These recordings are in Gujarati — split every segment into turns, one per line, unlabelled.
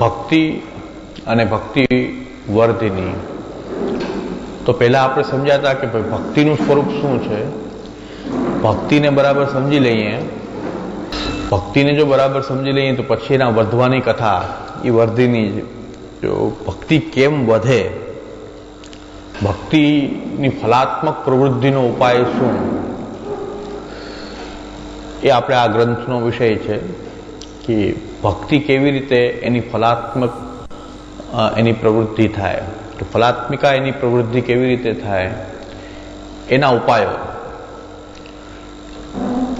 ભક્તિ અને ભક્તિ વર્ધિની. તો પહેલાં આપણે સમજાતા કે ભાઈ ભક્તિનું સ્વરૂપ શું છે? ભક્તિને બરાબર સમજી લઈએ. ભક્તિને જો બરાબર સમજી લઈએ તો પછી એના વધવાની કથા, એ વર્ધિની જો ભક્તિ કેમ વધે? ભક્તિની ફલાત્મક પ્રવૃત્તિનો ઉપાય શું? એ આપણે આ ગ્રંથનો વિષય છે કે ભક્તિ કેવી રીતે એની ફલાત્મક એની પ્રવૃત્તિ થાય. કે ફલાત્મિકા એની પ્રવૃત્તિ કેવી રીતે થાય, એના ઉપાયો.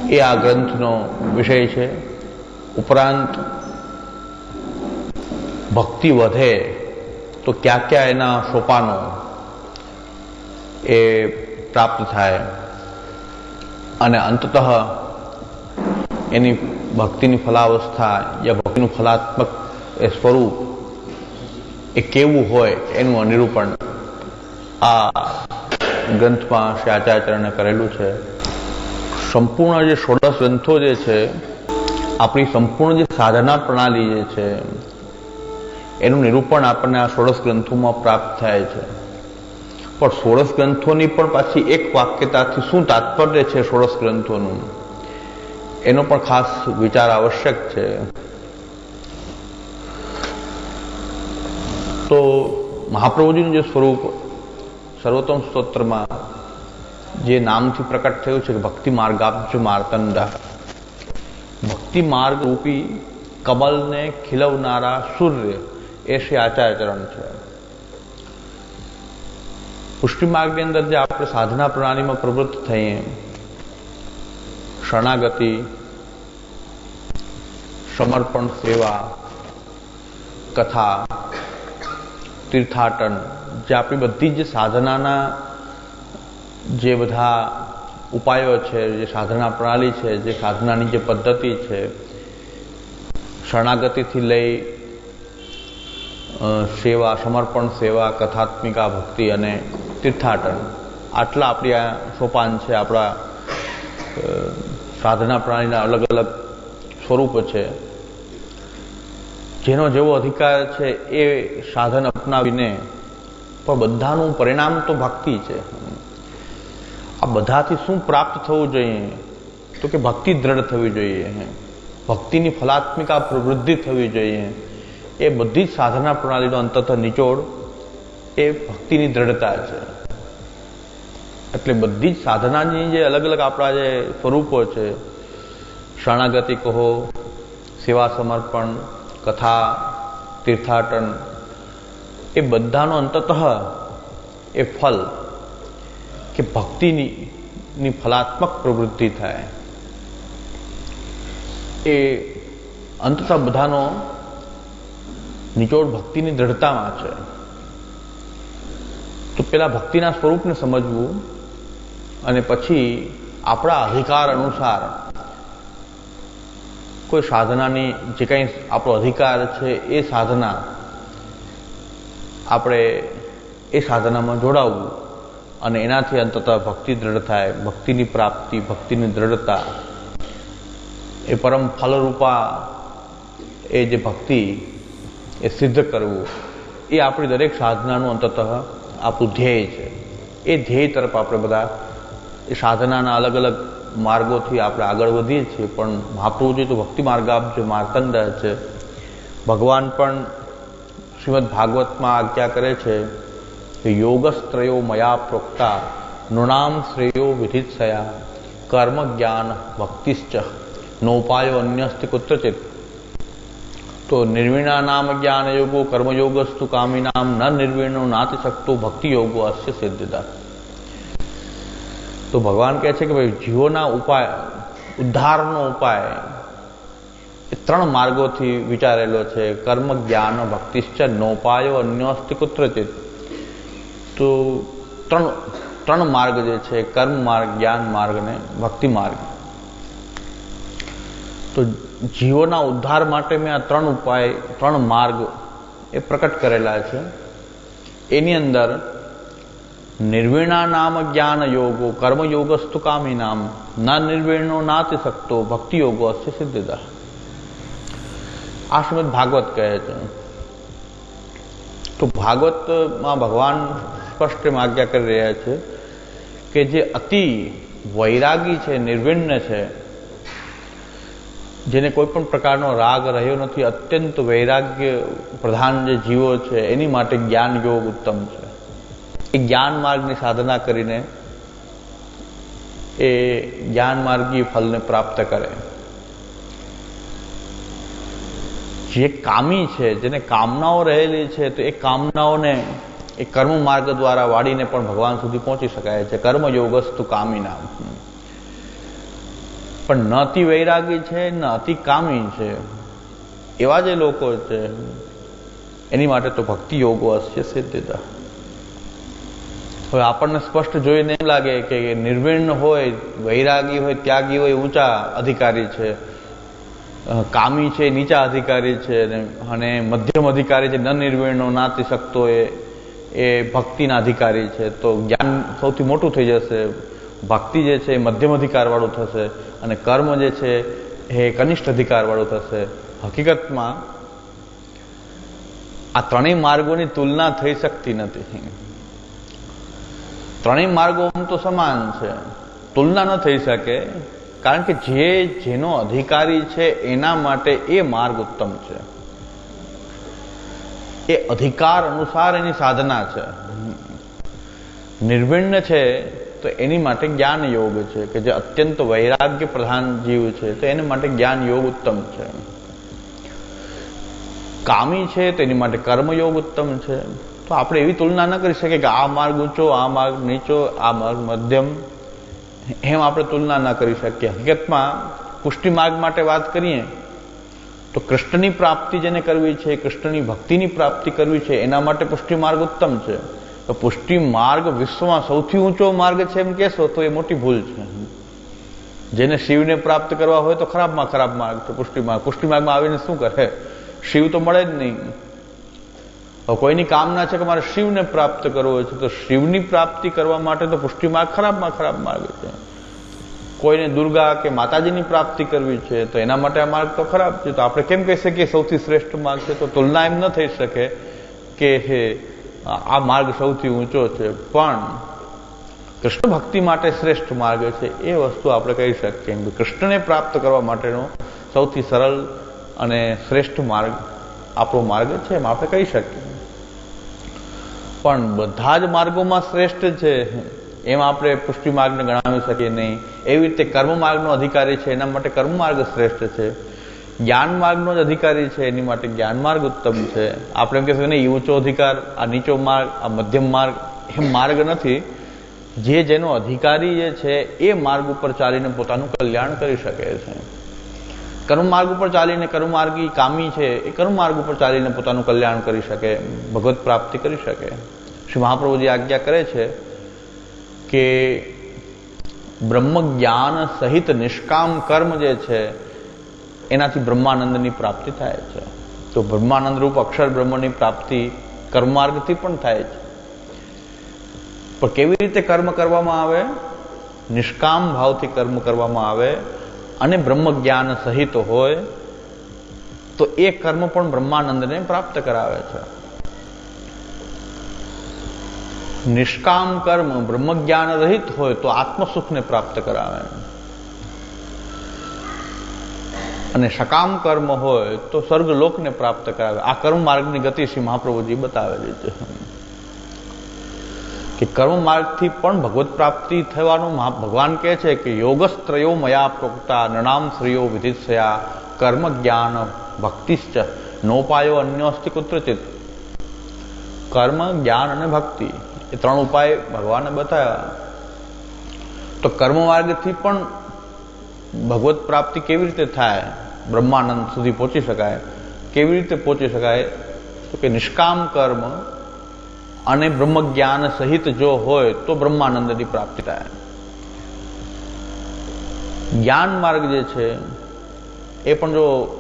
એ આ ગ્રંથનો વિષય છે. ઉપરાંત, ભક્તિ વધે તો ક્યાં ક્યાં એના સોપાનો એ પ્રાપ્ત થાય. અને અંતતઃ એની ભક્તિની ફલાવસ્થા યા ભક્તિનું ફલાત્મક એ સ્વરૂપ એ કેવું હોય એનું અનિરૂપણ આ ગ્રંથમાં શ્રી આચાર્યચરણે કરેલું છે. સંપૂર્ણ જે ષોડશ ગ્રંથો જે છે, આપણી સંપૂર્ણ જે સાધના પ્રણાલી જે છે, એનું નિરૂપણ આપણને આ ષોડશ ગ્રંથોમાં પ્રાપ્ત થાય છે. પણ ષોડશ ગ્રંથોની પણ પાછી એક વાક્યતાથી શું તાત્પર્ય છે ષોડશ ગ્રંથોનું? એનો પણ ખાસ વિચાર આવશ્યક છે. તો મહાપ્રભુજીનું જે સ્વરૂપ સર્વોત્તમ સ્તોત્રમાં જે નામથી પ્રકટ થયું છે કે ભક્તિ માર્ગાબ્જ માર્તંડા. ભક્તિ માર્ગ રૂપી કમલને ખીલવનારા સૂર્ય એ શ્રી આચાર્યચરણ છે. પુષ્ટિ માર્ગની અંદર જે આપણે સાધના પ્રણાલીમાં પ્રવૃત્ત થઈએ શરણાગતિ, સમર્પણ સેવા, કથા, તીર્થાટન, જે આપણી બધી જ સાધનાના જે બધા ઉપાયો છે, જે સાધના પ્રણાલી છે, જે સાધનાની જે પદ્ધતિ છે, શરણાગતિથી લઈ સેવા, સમર્પણ સેવા, કથાત્મિકા ભક્તિ અને તીર્થાટન. આટલા આપણી આ સોપાન છે આપણા સાધના પ્રણાલીના અલગ અલગ સ્વરૂપો છે. જેનો જેવો અધિકાર છે એ સાધન અપનાવીને પણ બધાનું પરિણામ તો ભક્તિ છે. આ બધાથી શું પ્રાપ્ત થવું જોઈએ? તો કે ભક્તિ દ્રઢ થવી જોઈએ. ભક્તિની ફલાત્મિકા પ્રવૃદ્ધિ થવી જોઈએ. એ બધી જ સાધના પ્રણાલીનો અંતતઃ નિચોડ એ ભક્તિની દ્રઢતા છે. એટલે બધી જ સાધનાની જે અલગ અલગ આપણા જે સ્વરૂપો છે, શરણાગતિ કહો, સેવા સમર્પણ, કથા, તીર્થાટન, એ બધાનો અંતતઃ એ ફલ કે ભક્તિની ની ફલાત્મક પ્રવૃત્તિ થાય. એ અંતતઃ બધાનો નિચોડ ભક્તિની દ્રઢતામાં છે. તો પેલા ભક્તિના સ્વરૂપને સમજવું અને પછી આપણા અધિકાર અનુસાર કોઈ સાધનાની જે કંઈ આપણો અધિકાર છે એ સાધના આપણે એ સાધનામાં જોડાવવું અને એનાથી અંતતઃ ભક્તિ દ્રઢ થાય, ભક્તિની પ્રાપ્તિ, ભક્તિની દ્રઢતા, એ પરમ ફલરૂપા એ જે ભક્તિ એ સિદ્ધ કરવું, એ આપણી દરેક સાધનાનું અંતતઃ આપણું ધ્યેય છે. એ ધ્યેય તરફ આપણે બધા એ સાધનાના અલગ અલગ માર્ગોથી આપણે આગળ વધીએ છીએ, પણ મહાપ્રભુજી તો ભક્તિ માર્ગ આપજો માર્તંડ છે. ભગવાન પણ શ્રીમદ ભાગવતમાં આજ્ઞા કરે છે કે યોગસ્ત્રયો મયા પ્રોક્તા નૃણામ શ્રેયો વિધિત્સયા, કર્મ જ્ઞાન ભક્તિશ્ચ નોપાયો અન્યસ્તિ કુત્રચિત. તો નિર્વીણા નામ જ્ઞાન યોગો કર્મયોગસ્તુ કામિનામ ન નિર્વીણો નાતિ શકતો ભક્તિ યોગો અસ્ય સિદ્ધતા. તો ભગવાન કહે છે કે ભાઈ, જીવોના ઉપાય, ઉદ્ધારનો ઉપાય એ ત્રણ માર્ગોથી વિચારેલો છે. કર્મ, જ્ઞાન ભક્તિશ્ચ નોપાયો, અન્યોસ્તિ કુત્રચિત તો ત્રણ ત્રણ માર્ગ જે છે, કર્મ માર્ગ, જ્ઞાન માર્ગ અને ભક્તિ માર્ગ. તો જીવોના ઉદ્ધાર માટે મેં આ ત્રણ ઉપાય, ત્રણ માર્ગ એ પ્રકટ કરેલા છે. એની અંદર નિર્વીણા નામ જ્ઞાન યોગો કર્મ યોગસ્તુ કામી નામ ના નિર્વીણો નાતિ શકતો ભક્તિ યોગો અસ્ય સિદ્ધિદા આ શ્રીમદ ભાગવત કહે છે તો ભાગવતમાં ભગવાન સ્પષ્ટ આજ્ઞા કરી રહ્યા છે કે જે અતિ વૈરાગી છે નિર્વિણ્ય છે જેને કોઈ પણ પ્રકારનો રાગ રહ્યો નથી અત્યંત વૈરાગ્ય પ્રધાન જે જીવો છે એની માટે જ્ઞાન યોગ ઉત્તમ છે એ જ્ઞાન માર્ગની સાધના કરીને એ જ્ઞાન માર્ગી ફલને પ્રાપ્ત કરે. જે કામી છે, જેને કામનાઓ રહેલી છે, તો એ કામનાઓને એ કર્મ માર્ગ દ્વારા વાળીને પણ ભગવાન સુધી પહોંચી શકાય છે. કર્મ યોગસ્તુ કામી નામ. પણ ન અતિ વૈરાગી છે, ન અતિ કામી છે, એવા જે લોકો છે, એની માટે તો ભક્તિ યોગો હશે સિદ્ધિતા. હવે આપણને સ્પષ્ટ જોઈને એમ લાગે કે નિર્વિણ હોય, વૈરાગી હોય, ત્યાગી હોય, ઊંચા અધિકારી છે કામી છે, નીચા અધિકારી છે અને મધ્યમ અધિકારી છે ન નિર્વિણનો નાતી શકતો એ એ ભક્તિના અધિકારી છે. તો જ્ઞાન સૌથી મોટું થઈ જશે. ભક્તિ જે છે એ મધ્યમ અધિકારવાળું થશે અને કર્મ જે છે એ કનિષ્ઠ અધિકારવાળું થશે. હકીકતમાં આ ત્રણેય માર્ગોની તુલના થઈ શકતી નથી. ત્રણેય માર્ગો તો સમાન છે. તુલના ન થઈ શકે, કારણ કે જે જેનો અધિકારી છે, એના માટે એ માર્ગ ઉત્તમ છે. એ અધિકાર અનુસાર એની સાધના છે. નિર્વિણ્ય છે, તો એની માટે જ્ઞાન યોગ છે, કે જે અત્યંત વૈરાગ્ય પ્રધાન જીવ છે, તો એને માટે જ્ઞાન યોગ ઉત્તમ છે. કામી છે તેની માટે કર્મયોગ ઉત્તમ છે. તો આપણે એવી તુલના ન કરી શકીએ કે આ માર્ગ ઊંચો, આ માર્ગ નીચો, આ માર્ગ મધ્યમ. એમ આપણે તુલના ન કરી શકીએ. હકીકતમાં પુષ્ટિ માર્ગ માટે વાત કરીએ, તો કૃષ્ણની પ્રાપ્તિ જેને કરવી છે, કૃષ્ણની ભક્તિની પ્રાપ્તિ કરવી છે, એના માટે પુષ્ટિ માર્ગ ઉત્તમ છે. તો પુષ્ટિ માર્ગ વિશ્વમાં સૌથી ઊંચો માર્ગ છે એમ કહેશો તો એ મોટી ભૂલ છે. જેને શિવને પ્રાપ્ત કરવા હોય તો ખરાબમાં ખરાબ માર્ગ છે પુષ્ટિ માર્ગ. પુષ્ટિ માર્ગમાં આવીને શું કરે? શિવ તો મળે જ નહીં. કોઈની કામના છે કે મારે શિવને પ્રાપ્ત કરવો છે, તો શિવની પ્રાપ્તિ કરવા માટે તો પુષ્ટિ માર્ગ ખરાબમાં ખરાબ માર્ગ છે. કોઈને દુર્ગા કે માતાજીની પ્રાપ્તિ કરવી છે, તો એના માટે આ માર્ગ તો ખરાબ છે. તો આપણે કેમ કહી શકીએ સૌથી શ્રેષ્ઠ માર્ગ છે? તો તુલના એમ ન થઈ શકે કે હે, આ માર્ગ સૌથી ઊંચો છે. પણ કૃષ્ણ ભક્તિ માટે શ્રેષ્ઠ માર્ગ છે એ વસ્તુ આપણે કહી શકીએ કે કૃષ્ણને પ્રાપ્ત કરવા માટેનો સૌથી સરળ અને શ્રેષ્ઠ માર્ગ આપણો માર્ગ છે એમ આપણે કહી શકીએ. પણ બધા જ માર્ગોમાં શ્રેષ્ઠ છે. એમ આપણે પુષ્ટિ માર્ગને ગણાવી શકીએ નહીં. એવી રીતે કર્મ માર્ગનો અધિકારી છે, એના માટે કર્મ માર્ગ શ્રેષ્ઠ છે. જ્ઞાન માર્ગનો જ અધિકારી છે, એની માટે જ્ઞાન માર્ગ ઉત્તમ છે. આપણે એમ કહેશું નહીં ઊંચો અધિકાર, આ નીચો માર્ગ, આ મધ્યમ માર્ગ એ માર્ગ નથી. જે જેનો અધિકારી જે છે, એ માર્ગ ઉપર ચાલીને પોતાનું કલ્યાણ કરી શકે છે. કર્મ માર્ગ ઉપર ચાલીને કર્મ માર્ગી કામી છે, એ કર્મ માર્ગ ઉપર ચાલીને પોતાનું કલ્યાણ કરી શકે, ભગવત પ્રાપ્તિ કરી શકે. શ્રી મહાપ્રભુજી આજ્ઞા કરે છે કે બ્રહ્મ જ્ઞાન સહિત નિષ્કામ કર્મ જે છે, એનાથી બ્રહ્માનંદની પ્રાપ્તિ થાય છે. તો બ્રહ્માનંદ રૂપ અક્ષર બ્રહ્મની પ્રાપ્તિ કર્માર્ગથી પણ થાય છે. પણ કેવી રીતે કર્મ કરવામાં આવે? નિષ્કામ ભાવથી કર્મ કરવામાં આવે? અને બ્રહ્મ જ્ઞાન સહિત હોય, તો એ કર્મ પણ બ્રહ્માનંદને પ્રાપ્ત કરાવે છે. નિષ્કામ કર્મ બ્રહ્મ જ્ઞાન રહિત હોય, તો આત્મસુખને પ્રાપ્ત કરાવે. અને સકામ કર્મ હોય, તો સ્વર્ગલોકને પ્રાપ્ત કરાવે. આ કર્મ માર્ગની ગતિ શ્રી મહાપ્રભુજી બતાવેલી છે. કે કર્મ માર્ગથી પણ ભગવત પ્રાપ્તિ થવાનું ભગવાન કહે છે કે યોગસ્ત્રયો મયા પ્રોક્તા નણામ શ્રેયો વિધિત્સયા કર્મ જ્ઞાન ભક્તિશ્ચ. નોપાયો અન્યોસ્તિ કુત્રચિત. કર્મ જ્ઞાન અને ભક્તિ એ ત્રણ ઉપાય ભગવાને બતાવ્યા તો કર્મ માર્ગથી પણ ભગવત પ્રાપ્તિ કેવી રીતે થાય? બ્રહ્માનંદ સુધી પહોંચી શકાય. કેવી રીતે પહોંચી શકાય? તો કે નિષ્કામ કર્મ અને બ્રહ્મ જ્ઞાન સહિત જો હોય તો બ્રહ્માનંદની પ્રાપ્તિ થાય. જ્ઞાન માર્ગ જે છે, એ પણ જો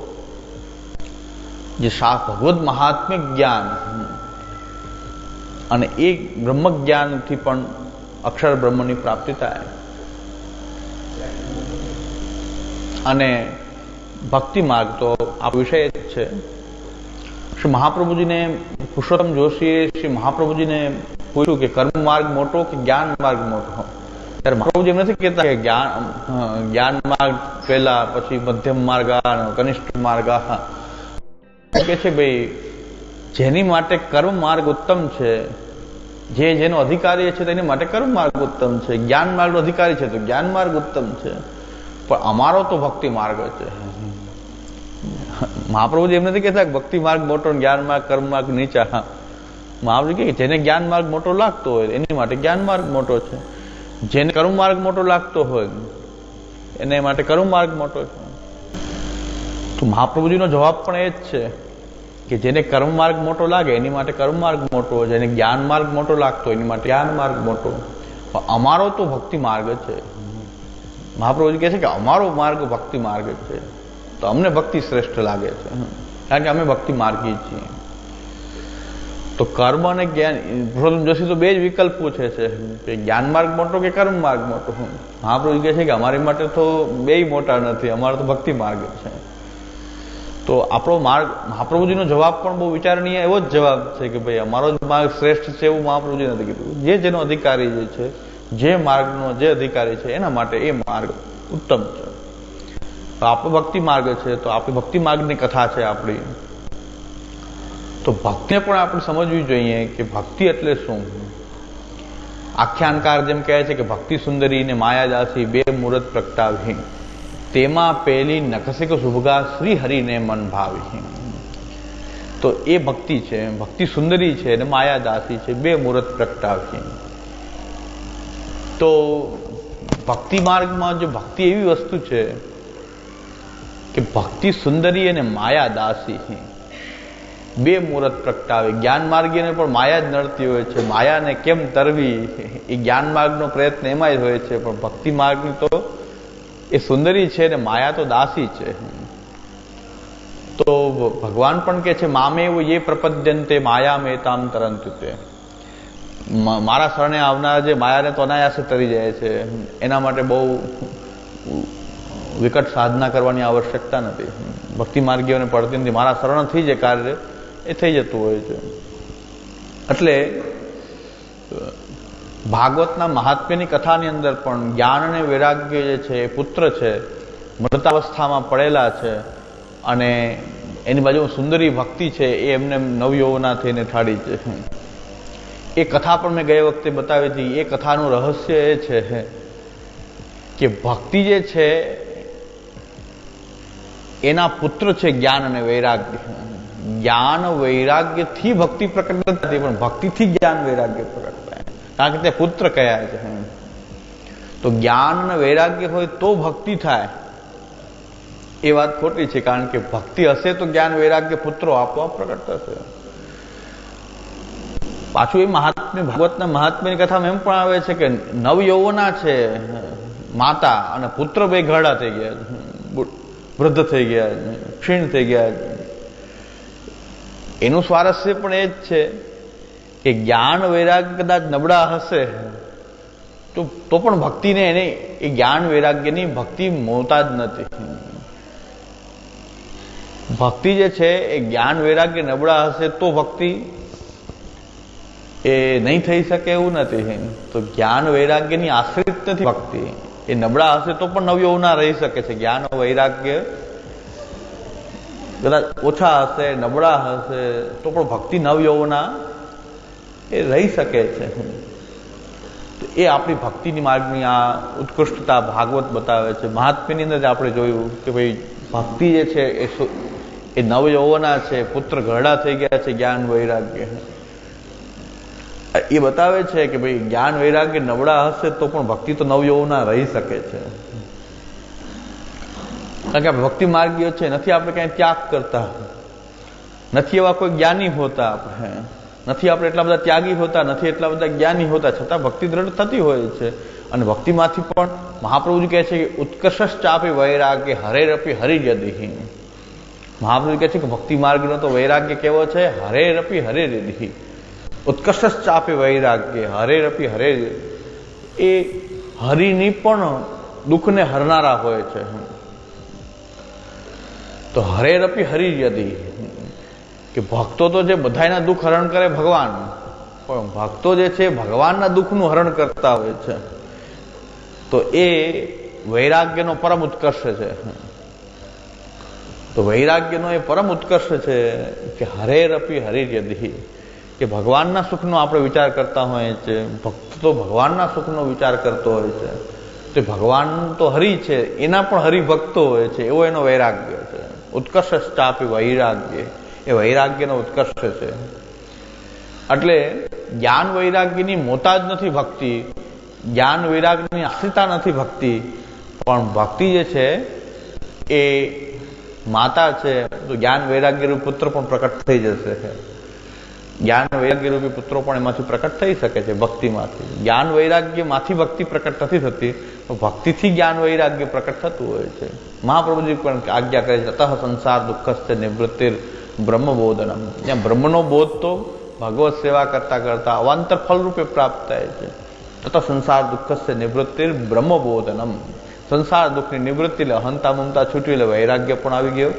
જે ભગવદ મહાત્મ્ય જ્ઞાન અને એ બ્રહ્મ જ્ઞાનથી પણ અક્ષર બ્રહ્મની પ્રાપ્તિ થાય. અને ભક્તિ માર્ગ તો આ વિષય જ છે. શ્રી મહાપ્રભુજીને પુરુષોત્તમ જોશીએ, શ્રી મહાપ્રભુજીને પૂછ્યું કે કર્મ માર્ગ મોટો કે જ્ઞાન માર્ગ મોટો? ત્યારે મહાપ્રભુજી એમ નથી કહેતા કે જ્ઞાન જ્ઞાન માર્ગ પહેલા, પછી મધ્યમ માર્ગ કનિષ્ઠ માર્ગ કે છે, ભાઈ, જેની માટે કર્મ માર્ગ ઉત્તમ છે, જે જેનો અધિકારી છે તેની માટે કર્મ માર્ગ ઉત્તમ છે. જ્ઞાન માર્ગનો અધિકારી છે તો જ્ઞાન માર્ગ ઉત્તમ છે. પણ અમારો તો ભક્તિ માર્ગ છે. મહાપ્રભુજી એમ નથી કહેતા ભક્તિ માર્ગ મોટો જ્ઞાન માર્ગ, કર્મ માર્ગ નીચા. મહાપ્રભુ કે જેને જ્ઞાન માર્ગ મોટો લાગતો હોય, એની માટે જ્ઞાન માર્ગ મોટો છે. જેને કર્મ માર્ગ મોટો લાગતો હોય, એને માટે કર્મ માર્ગ મોટો છે. તો મહાપ્રભુજીનો જવાબ પણ એ જ છે કે જેને કર્મ માર્ગ મોટો લાગે, એની માટે કર્મ માર્ગ મોટો જેને જ્ઞાન માર્ગ મોટો લાગતો એની માટે જ્ઞાન માર્ગ મોટો. અમારો તો ભક્તિ માર્ગ છે. મહાપ્રભુજી કહે છે કે અમારો માર્ગ ભક્તિ માર્ગ છે. તો અમને ભક્તિ શ્રેષ્ઠ લાગે છે. કારણ કે અમે ભક્તિ માર્ગી છીએ. તો કર્મ અને જ્ઞાન, પુરુષોત્તમ જોશી તો બે જ વિકલ્પ પૂછે છે. કે જ્ઞાન માર્ગ મોટો કે કર્મ માર્ગ મોટો? મહાપ્રભુ કહે છે કે અમારી માટે તો બે મોટા નથી, અમારો તો ભક્તિ માર્ગ છે. તો આપણો માર્ગ, મહાપ્રભુજીનો જવાબ પણ બહુ વિચારણીય એવો જ જવાબ છે કે ભાઈ અમારો જ માર્ગ શ્રેષ્ઠ છે એવું મહાપ્રભુજી નથી કીધું. જે જેનો અધિકારી જે છે, જે માર્ગનો જે અધિકારી છે, એના માટે એ માર્ગ ઉત્તમ છે. તો આપણો ભક્તિ માર્ગ છે, તો આપણી ભક્તિ માર્ગની કથા છે આપણી. તો ભક્તિને પણ આપણે સમજવી જોઈએ કે ભક્તિ એટલે શું? આખ્યાનકાર જેમ કહે છે કે ભક્તિ સુંદરી ને માયાદાસી બે મુહૂર્ત પ્રગટાવી. તેમાં પહેલી નખસિક શુભગા શ્રી હરિને મન ભાવી. તો એ ભક્તિ છે, ભક્તિ સુંદરી છે અને માયાદાસી છે, બે મુહૂર્ત પ્રગટાવી. તો ભક્તિ માર્ગમાં જો ભક્તિ એવી વસ્તુ છે કે ભક્તિ સુંદરી અને માયા દાસી બે મુહૂર્ત પ્રગટાવે. જ્ઞાન માર્ગીને પણ માયા જ નડતી હોય છે. માયાને કેમ તરવી એ જ્ઞાન માર્ગનો પ્રયત્ન એમાં જ હોય છે, પણ ભક્તિ માર્ગની તો એ સુંદરી છે ને માયા તો દાસી છે. તો ભગવાન પણ કે છે મામેવ એ પ્રપદ્યંતે, માયા મેતામ તરંતુ તે. મારા શરણે આવનાર જે માયાને તો અનાયાસે તરી જાય છે. એના માટે બહુ વિકટ સાધના કરવાની આવશ્યકતા નથી. ભક્તિ માર્ગીઓને પડતી નથી. મારા શરણથી જે કાર્ય એ થઈ જતું હોય છે. એટલે, ભાગવતના મહાત્મ્યની કથાની અંદર પણ જ્ઞાન અને વૈરાગ્ય જે છે એ પુત્ર છે, મૃતાવસ્થામાં પડેલા છે અને એની બાજુ સુંદરી ભક્તિ છે એ એમને નવયૌવના થઈને ઠાડી છે. એ કથા પણ મેં ગયે વખતે બતાવી હતી. એ કથાનું રહસ્ય એ છે કે ભક્તિ જે છે એના પુત્ર છે જ્ઞાન અને વૈરાગ્ય. જ્ઞાન વૈરાગ્યથી ભક્તિ પ્રકટ નથી પણ ભક્તિથી જ્ઞાન વૈરાગ્ય પ્રકટ થાય. કારણ કે તે પુત્ર કયા છે. તો જ્ઞાન અને વૈરાગ્ય હોય તો ભક્તિ થાય. એ વાત ખોટી છે, કારણ કે ભક્તિ હશે તો જ્ઞાન વૈરાગ્ય પુત્રો આપોઆપ પ્રકટ થશે. પાછું એ મહાત્મ્ય, ભાગવતના મહાત્મ્યની કથામાં એમ પણ આવે છે કે નવ યૌવના છે, માતા અને પુત્ર બે ઘરડા થઈ ગયા વૃદ્ધ થઈ ગયા, ક્ષીણ થઈ ગયા. એનું સ્વારસ્ય પણ એ જ છે કે જ્ઞાન વૈરાગ્ય કદાચ નબળા હશે, તો તો પણ ભક્તિને એને એ જ્ઞાન વૈરાગ્યની ભક્તિ મોતા જ નથી. ભક્તિ જે છે એ જ્ઞાન વૈરાગ્ય નબળા હશે તો ભક્તિ એ નહીં થઈ શકે એવું નથી. તો જ્ઞાન વૈરાગ્યની આશ્રિત નથી ભક્તિ. એ નબળા હશે તો પણ નવયૌવના રહી શકે છે. જ્ઞાન વૈરાગ્ય કદાચ ઓછા હશે, નબળા હશે, તો પણ ભક્તિ નવયૌવના એ રહી શકે છે. એ આપણી ભક્તિની માર્ગની આ ઉત્કૃષ્ટતા ભાગવત બતાવે છે. મહાત્મ્યની અંદર આપણે જોયું કે ભાઈ ભક્તિ જે છે એ એ નવયૌવના છે. પુત્ર ઘરડા થઈ ગયા છે જ્ઞાન વૈરાગ્ય. એ બતાવે છે કે ભાઈ જ્ઞાન વૈરાગ્ય નબળા હશે તો પણ ભક્તિ તો નવયૌવના રહી શકે છે. કારણ કે ભક્તિ માર્ગીઓ છે, નથી આપણે ક્યાંય ત્યાગ કરતા. નથી એવા કોઈ જ્ઞાની હોતા આપણે. નથી આપણે એટલા બધા ત્યાગી હોતા, નથી એટલા બધા જ્ઞાની હોતા. છતાં ભક્તિ દ્રઢ થતી હોય છે. અને ભક્તિમાંથી પણ મહાપ્રભુજી કહે છે કે ઉત્કર્ષ ચાપે વૈરાગ્ય હરે રપી હરી જદી મહાપ્રભુ કહે છે કે ભક્તિ માર્ગનો તો વૈરાગ્ય કેવો છે? હરે રપી હરે રીધી ઉત્કર્ષ ચાપે વૈરાગ્ય હરે રપી હરે, એ હરિની પણ દુઃખને હરનારા હોય છે. તો હરે રપી હરી યદી, કે ભક્તો તો જે બધાના દુઃખ હરણ કરે ભગવાન, પણ ભક્તો જે છે ભગવાનના દુઃખનું હરણ કરતા હોય છે. તો એ વૈરાગ્યનો પરમ ઉત્કર્ષ છે. તો વૈરાગ્યનો એ પરમ ઉત્કર્ષ છે કે હરે રપી હરિર્યદી કે ભગવાનના સુખનો આપણે વિચાર કરતા હોઈએ છીએ. ભક્ત તો ભગવાનના સુખનો વિચાર કરતો હોય છે. તે ભગવાન તો હરિ છે, એના પણ હરિભક્તો હોય છે, એવો એનો વૈરાગ્ય છે. ઉત્કર્ષ ચાપી વૈરાગ્ય, એ વૈરાગ્યનો ઉત્કર્ષ છે. એટલે જ્ઞાન વૈરાગ્યની મોતાજ નથી ભક્તિ, જ્ઞાન વૈરાગ્યની આશ્રિતા નથી ભક્તિ, પણ ભક્તિ જે છે, એ માતા છે, તો જ્ઞાન વૈરાગ્ય રૂપ પુત્ર પણ પ્રકટ થઈ જશે. જ્ઞાન વૈરાગ્ય રૂપી પુત્રો પણ એમાંથી પ્રકટ થઈ શકે છે ભક્તિમાંથી. જ્ઞાન વૈરાગ્યમાંથી ભક્તિ પ્રકટ નથી થતી ભક્તિથી જ્ઞાન વૈરાગ્ય પ્રકટ થતું હોય છે. મહાપ્રભુજી પણ આજ્ઞા કરે છે તતઃ સંસાર દુઃખસ્થ નિવૃત્તિર બ્રહ્મબોધનમ. જ્યાં બ્રહ્મનો બોધ તો ભગવત સેવા કરતા કરતા અવાંતર ફલરૂપે પ્રાપ્ત થાય છે. તથા સંસાર દુઃખસ્થ નિવૃત્તિર બ્રહ્મબોધનમ. સંસાર દુઃખની નિવૃત્તિ લે હંતા મમતા છૂટી લે વૈરાગ્ય પણ આવી ગયો.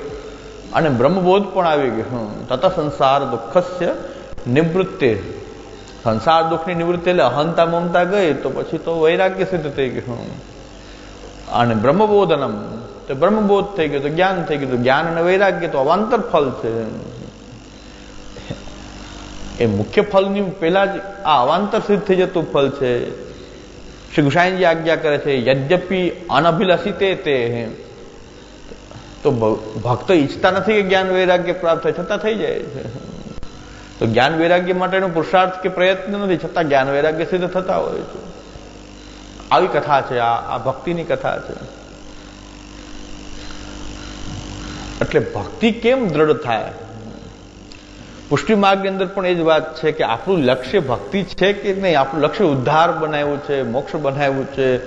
અને બ્રહ્મબોધ પણ આવી ગયો. તથા સંસાર દુઃખસ્ય નિવૃત્તિ સંસાર દુઃખની નિવૃત્તિ એટલે અહંતા મમતા ગઈ તો પછી તો વૈરાગ્ય સિદ્ધ થઈ ગયું. અને બ્રહ્મબોધનમ. તો બ્રહ્મબોધ થઈ ગયું, તો જ્ઞાન થઈ ગયું જ્ઞાન અને વૈરાગ્ય તો અવાંતર ફલ છે. એ મુખ્ય ફલની પહેલા જ આ અવાંતર સિદ્ધ થઈ જતું ફલ છે. શ્રી ગુસાઈજી આજ્ઞા કરે છે, યદ્યપી અનભિલષિતે તે. તો ભક્ત ઈચ્છતા નથી કે જ્ઞાન વૈરાગ્ય પ્રાપ્ત થાય, છતાં થઈ જાય. છે તો જ્ઞાન વૈરાગ્ય માટેનો પુરુષાર્થ કે પ્રયત્ન નથી, છતાં જ્ઞાન વૈરાગ્ય સિદ્ધ થતા હોય છે. આવી કથા છે, આ આ ભક્તિની કથા છે. એટલે ભક્તિ કેમ દ્રઢ થાય? પુષ્ટિ માર્ગની અંદર પણ એ જ વાત છે કે આપણું લક્ષ્ય ભક્તિ છે કે નહીં? આપણું લક્ષ્ય ઉદ્ધાર બનાવ્યું છે, મોક્ષ બનાવ્યું છે,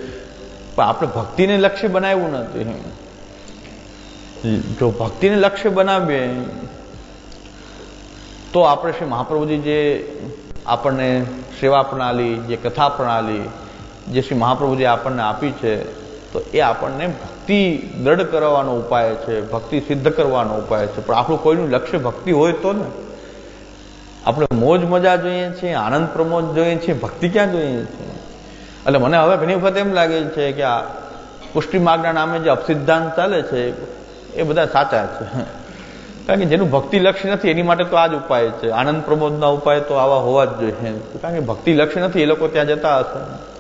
પણ આપણે ભક્તિને લક્ષ્ય બનાવ્યું નથી. જો ભક્તિને લક્ષ્ય બનાવીએ તો આપણે શ્રી મહાપ્રભુજી જે આપણને સેવા પ્રણાલી, જે કથા પ્રણાલી, જે શ્રી મહાપ્રભુજી આપણને આપી છે, તો એ આપણને ભક્તિ દ્રઢ કરવાનો ઉપાય છે, ભક્તિ સિદ્ધ કરવાનો ઉપાય છે. પણ આપણું કોઈનું લક્ષ્ય ભક્તિ હોય તો ને? આપણે મોજ મજા જોઈએ છીએ, આનંદ પ્રમોદ જોઈએ છીએ, ભક્તિ ક્યાં જોઈએ છીએ? એટલે મને હવે ઘણી વખત એમ લાગે છે કે આ પુષ્ટિ માર્ગના નામે જે અપસિદ્ધાંત ચાલે છે, એ બધા સાચા છે. કારણ કે જેનું ભક્તિ લક્ષ્ય નથી, એની માટે તો આ જ ઉપાય છે. આનંદ પ્રમોદના ઉપાય તો આવા હોવા જ જોઈએ. કારણ કે ભક્તિ લક્ષ્ય નથી, એ લોકો ત્યાં જતા હશે.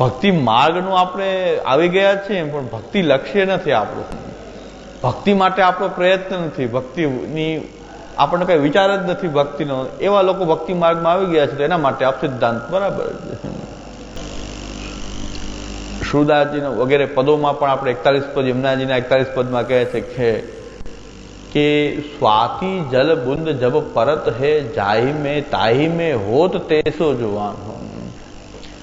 ભક્તિ માર્ગનું આપણે આવી ગયા છીએ, પણ ભક્તિ લક્ષ્ય નથી આપણું. ભક્તિ માટે આપણો પ્રયત્ન નથી. ભક્તિની આપણને કઈ વિચાર જ નથી ભક્તિનો. એવા લોકો ભક્તિ માર્ગમાં આવી ગયા છે એના માટે આપ સિદ્ધાંત બરાબર છે. સુરદાસજીના વગેરે પદોમાં પણ આપણે એકતાલીસ પદ, યમુનાજીના એકતાલીસ પદમાં કહે છે કે કે સ્વાતિ જલ બુંદ જબ પરત હે જાહી મેં તાહી મેં હોત તેસો જોવાન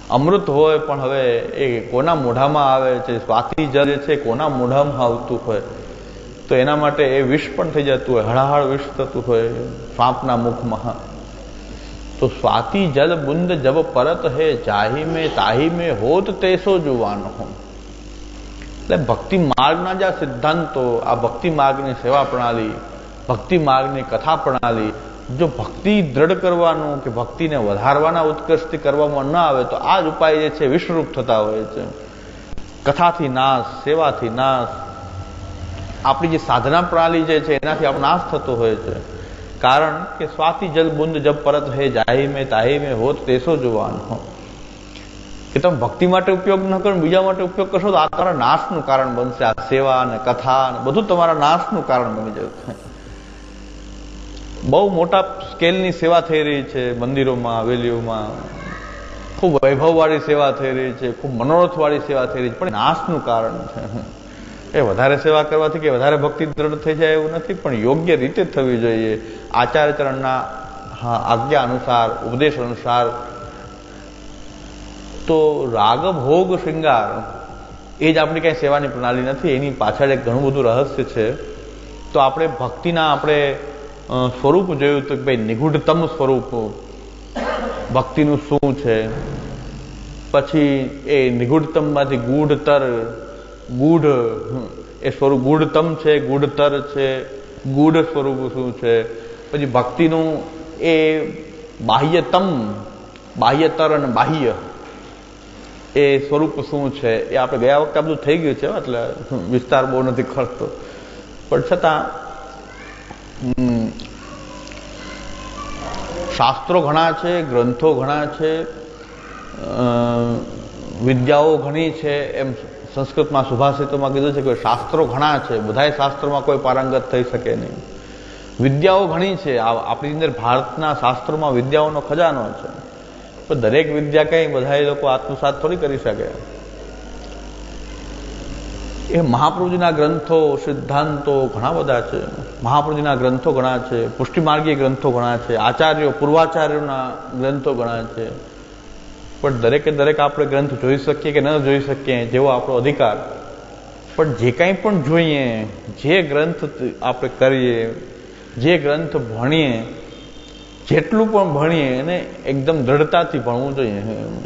અમૃત હોય પણ હવે એ કોના મોઢામાં આવે છે સ્વાતિ જલ જે છે કોના મોઢામાં આવતું હોય તો એના માટે એ વિષ પણ થઈ જતું હોય હળાહળ વિષ થતું હોય સાપના મુખમાં તો સ્વાતિ જલ બુંદ જબ પરત હે જાહી મેં તાહી મેં હોત તેસો જોવાનો એટલે ભક્તિ માર્ગના જે સિદ્ધાંતો, આ ભક્તિ માર્ગની સેવા પ્રણાલી, ભક્તિ માર્ગની કથા પ્રણાલી, જો ભક્તિ દ્રઢ કરવાનું કે ભક્તિને વધારવાના ઉત્કર્ષથી કરવામાં ન આવે, તો આ જ ઉપાય જે છે વિશ્વરૂપ થતા હોય છે. કથાથી નાશ, સેવાથી નાશ, આપણી જે સાધના પ્રણાલી જે છે એનાથી આપણો નાશ થતો હોય છે. કારણ કે સ્વાતિ જલ બુંદ જબ પરત હે જાહી મેં તાહી મેં હોત તેસો જોવાનો કે તમે ભક્તિ માટે ઉપયોગ ન કરો બીજા માટે ઉપયોગ કરશો તો આ તમારા નાશનું કારણ બનશે. આ સેવા અને કથા અને બધું તમારા નાશનું કારણ બની જશે. બહુ મોટા સ્કેલની સેવા થઈ રહી છે મંદિરોમાં, હવેલીઓમાં. ખૂબ વૈભવવાળી સેવા થઈ રહી છે, ખૂબ મનોરથવાળી સેવા થઈ રહી છે, પણ નાશનું કારણ છે. એ વધારે સેવા કરવાથી કે વધારે ભક્તિ દ્રઢ થઈ જાય એવું નથી, પણ યોગ્ય રીતે થવી જોઈએ. આચાર્યચરણના આજ્ઞા અનુસાર, ઉપદેશ અનુસાર તો રાગ ભોગ શૃંગાર. એ જ આપણી કાંઈ સેવાની પ્રણાલી નથી, એની પાછળ એક ઘણું બધું રહસ્ય છે. તો આપણે ભક્તિના આપણે સ્વરૂપ જોયું તો કે ભાઈ નિગૂઢતમ સ્વરૂપ, ભક્તિનું શું છે? પછી એ નિગૂઢતમમાંથી ગૂઢતર, ગૂઢ એ સ્વરૂપ ગૂઢતમ છે, ગૂઢતર છે, ગૂઢ સ્વરૂપ શું છે? પછી ભક્તિનું એ બાહ્યતમ, બાહ્યતર અને બાહ્ય. એ સ્વરૂપ શું છે? એ આપણે ગયા વખતે બધું થઈ ગયું છે એટલે વિસ્તાર બહુ નથી ખર્ચતો પણ છતાં શાસ્ત્રો ઘણા છે, ગ્રંથો ઘણા છે વિદ્યાઓ ઘણી છે, એમ સંસ્કૃતમાં સુભાષિતોમાં કીધું છે કે શાસ્ત્રો ઘણા છે, બધાય શાસ્ત્રોમાં કોઈ પારંગત થઈ શકે નહીં. વિદ્યાઓ ઘણી છે આપણી અંદર ભારતના શાસ્ત્રોમાં વિદ્યાઓનો ખજાનો છે. પણ દરેક વિદ્યા કંઈ બધા એ લોકો આત્મસાત થોડી કરી શકે? એ મહાપ્રભુજીના ગ્રંથો, સિદ્ધાંતો ઘણા બધા છે. મહાપ્રભુજીના ગ્રંથો ઘણા છે. પુષ્ટિમાર્ગીય ગ્રંથો ઘણા છે. આચાર્યો, પૂર્વાચાર્યોના ગ્રંથો ઘણા છે. પણ દરેકે દરેક આપણે ગ્રંથ જોઈ શકીએ કે ન જોઈ શકીએ, જેવો આપણો અધિકાર. પણ જે કાંઈ પણ જોઈએ, જે ગ્રંથ આપણે કરીએ, જે ગ્રંથ ભણીએ જેટલું પણ ભણીએ એને એકદમ દ્રઢતાથી ભણવું જોઈએ.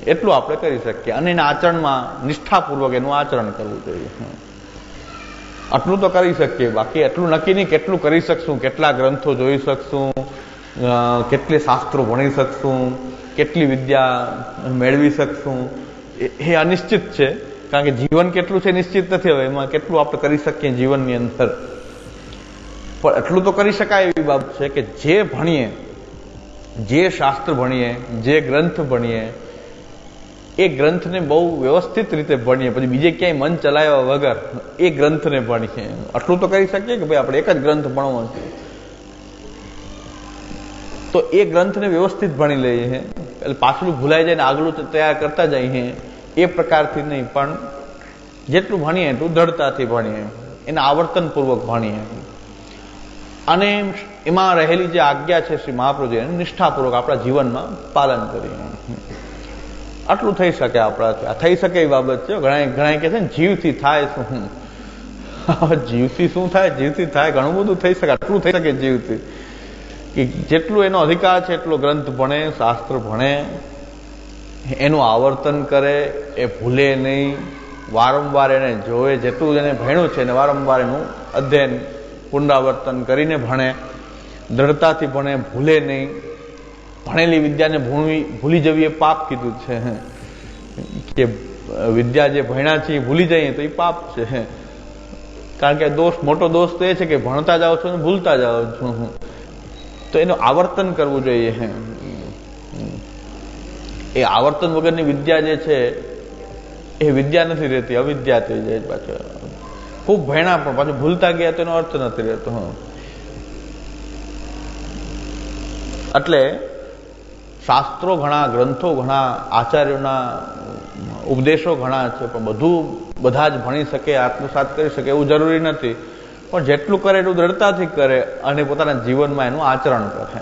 એટલું આપણે કરી શકીએ. અને એના આચરણમાં નિષ્ઠાપૂર્વક એનું આચરણ કરવું જોઈએ. આટલું તો કરી શકીએ. બાકી એટલું નક્કી નહીં કેટલું કરી શકશું, કેટલા ગ્રંથો જોઈ શકશું કેટલી શાસ્ત્રો ભણી શકશું, કેટલી વિદ્યા મેળવી શકશું. એ- અનિશ્ચિત છે. કારણ કે જીવન કેટલું છે નિશ્ચિત નથી હવે. એમાં કેટલું આપણે કરી શકીએ જીવનની અંદર. પણ એટલું તો કરી શકાય એવી બાબત છે કે જે ભણીએ જે શાસ્ત્ર ભણીએ, જે ગ્રંથ ભણીએ, એ ગ્રંથને બહુ વ્યવસ્થિત રીતે ભણીએ. પછી બીજે ક્યાંય મન ચલાવ્યા વગર એ ગ્રંથને ભણીએ. આટલું તો કરી શકીએ કે ભાઈ આપણે એક જ ગ્રંથ ભણવો છે. તો એ ગ્રંથને વ્યવસ્થિત ભણી લઈએ એટલે પાછલું ભૂલાઈ જાય ને આગલું તૈયાર કરતા જઈએ એ પ્રકારથી નહીં, પણ જેટલું ભણીએ એટલું દ્રઢતાથી ભણીએ. એને આવર્તનપૂર્વક ભણીએ. અને એમાં રહેલી જે આજ્ઞા છે શ્રી મહાપ્રભુજી, એનું નિષ્ઠાપૂર્વક આપણા જીવનમાં પાલન કરીએ. આટલું થઈ શકે આપણાથી આ થઈ શકે એ બાબત છે. ઘણા ઘણા કહે છે ને, જીવથી થાય શું? જીવથી શું થાય? જીવથી થાય, ઘણું બધું થઈ શકે. આટલું થઈ શકે જીવથી. કે જેટલું એનો અધિકાર છે, એટલો ગ્રંથ ભણે, શાસ્ત્ર ભણે. એનું આવર્તન કરે, એ ભૂલે નહીં. વારંવાર એને જોવે. જેટલું એને ભણ્યું છે, એને વારંવાર એનું અધ્યયન, પુનરાવર્તન કરીને ભણે. દ્રઢતાથી ભણે ભૂલે નહીં. ભણેલી વિદ્યાને ભૂણવી ભૂલી જવી એ પાપ કીધું છે. કે વિદ્યા જે ભણ્યા છે એ ભૂલી જઈએ તો એ પાપ છે. કારણ કે દોષ, મોટો દોષ તો એ છે કે ભણતા જાઓ છો ને ભૂલતા જાઓ છો. તો એનું આવર્તન કરવું જોઈએ. એ આવર્તન વગરની વિદ્યા જે છે, એ વિદ્યા નથી રહેતી, અવિદ્યા થઈ જાય પાછું ખૂબ ભણ્યા પણ પાછું ભૂલતા ગયા તો એનો અર્થ નથી રહેતો. હા એટલે શાસ્ત્રો ઘણા, ગ્રંથો ઘણા, આચાર્યોના ઉપદેશો ઘણા છે, પણ બધું બધા જ ભણી શકે, આત્મસાત કરી શકે એવું જરૂરી નથી. પણ જેટલું કરે એટલું દ્રઢતાથી કરે અને પોતાના જીવનમાં એનું આચરણ કરે.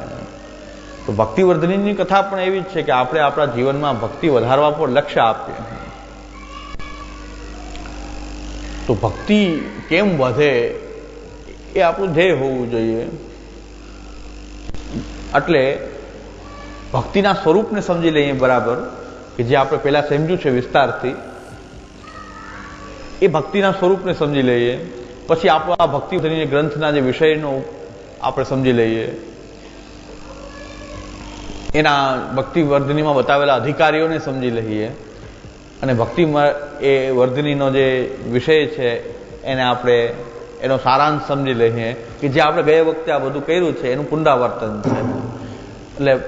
તો ભક્તિવર્ધનીની કથા પણ એવી જ છે કે આપણે આપણા જીવનમાં ભક્તિ વધારવા પર લક્ષ્ય આપીએ. તો ભક્તિ કેમ વધે એ આપણું ધ્યેય હોવું જોઈએ. એટલે ભક્તિના સ્વરૂપને સમજી લઈએ બરાબર કે જે આપણે પહેલાં સમજ્યું છે વિસ્તારથી, એ ભક્તિના સ્વરૂપને સમજી લઈએ. પછી આપણો ભક્તિ ગ્રંથના જે વિષયનો આપણે સમજી લઈએ. એના ભક્તિ વર્ધનીમાં બતાવેલા અધિકારીઓને સમજી લઈએ. અને ભક્તિ એ વર્ધનીનો જે વિષય છે, એને આપણે એનો સારાંશ સમજી લઈએ કે જે આપણે ગયા વખતે આ બધું કર્યું છે, એનું પુનરાવર્તન છે. એટલે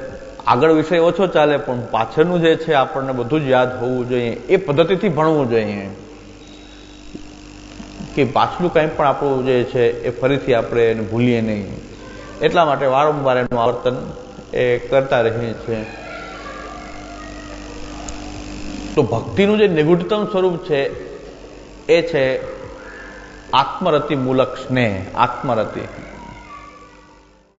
આગળ વિષય ઓછો ચાલે, પણ પાછળનું જે છે, આપણને બધું જ યાદ હોવું જોઈએ. એ પદ્ધતિથી ભણવું જોઈએ. કે પાછલું કંઈ પણ આપણું જે છે, એ ફરીથી આપણે એને ભૂલીએ નહીં. એટલા માટે વારંવાર એનું આવર્તન એ કરતા રહીએ છીએ. તો ભક્તિનું જે નિગુઢતમ સ્વરૂપ છે, એ છે આત્મરતિ મૂલક સ્નેહ આત્મરતિ.